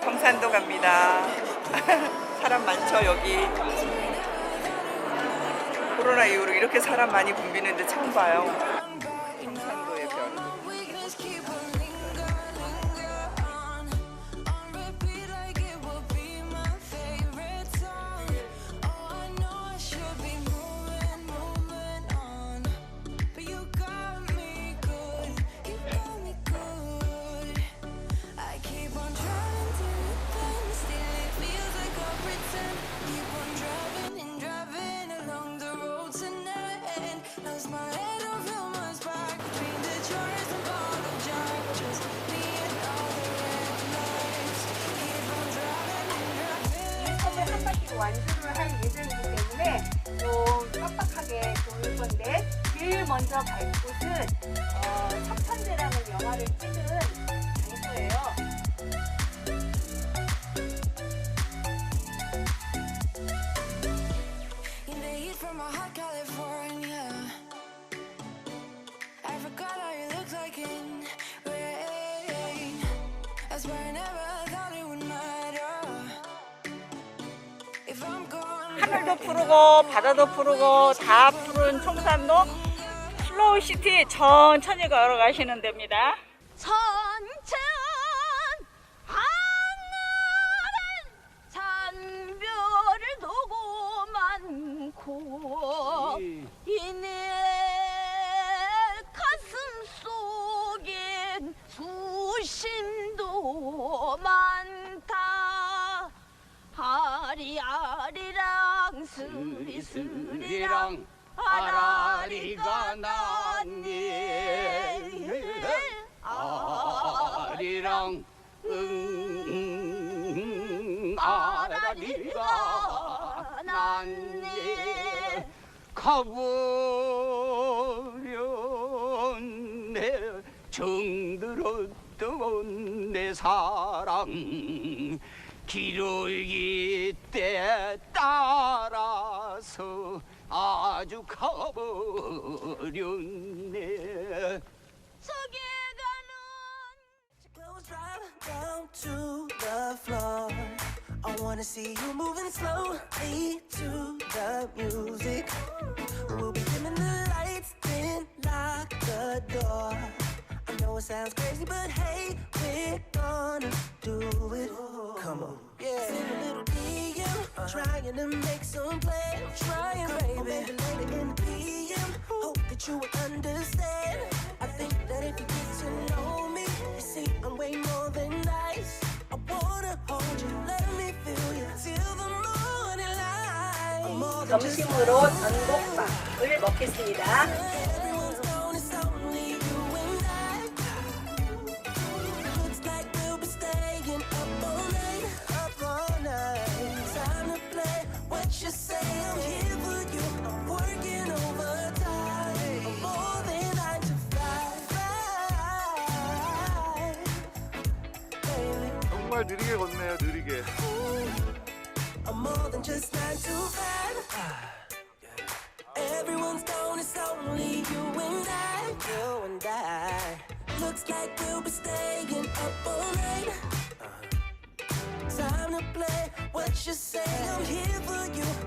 경산도 갑니다. 사람 많죠 여기. 코로나 이후로 이렇게 사람 많이 붐비는데 처음 봐요. 완주를 할 예정이기 때문에 좀 빡빡하게 돌 건데 제일 먼저 갈 곳은 어, 척천대라는 영화를 찍은 하늘도 푸르고 바다도 푸르고 다 푸른 청산도 슬로우 시티 천천히 걸어가시는 데입니다. 천천 하늘은 산별을 두고 많고 이내 가슴 속엔 수심도 많다 아리아 스리스리랑 아라리가 났네. 아리랑 응 아라리가 났네. 가버렸네. 정들었던 내 사랑 기러기 때 따라서 아주 가버렸네 저기 가는 Clothes drop down to the floor. I wanna see you moving slowly to the music. We'll be dimming the lights, then lock the door. I know it sounds crazy, but hey, we're gonna do it. Come on. Yeah. Send a little DM, trying to make some plans. Trying, baby. Or maybe later in the PM. Hope that you will understand. I think that if you get to know me, you see I'm way more than nice. I wanna hold you, let me feel you till the morning light. I'm more than just 점심으로 전복밥을 먹겠습니다. 정말 느리게 걷네요, 느리게. I'm more than just nine to five. Everyone's gone, it's only you and I, you and I. Looks like we'll be staying up all night. Time to play what you say. I'm here for you.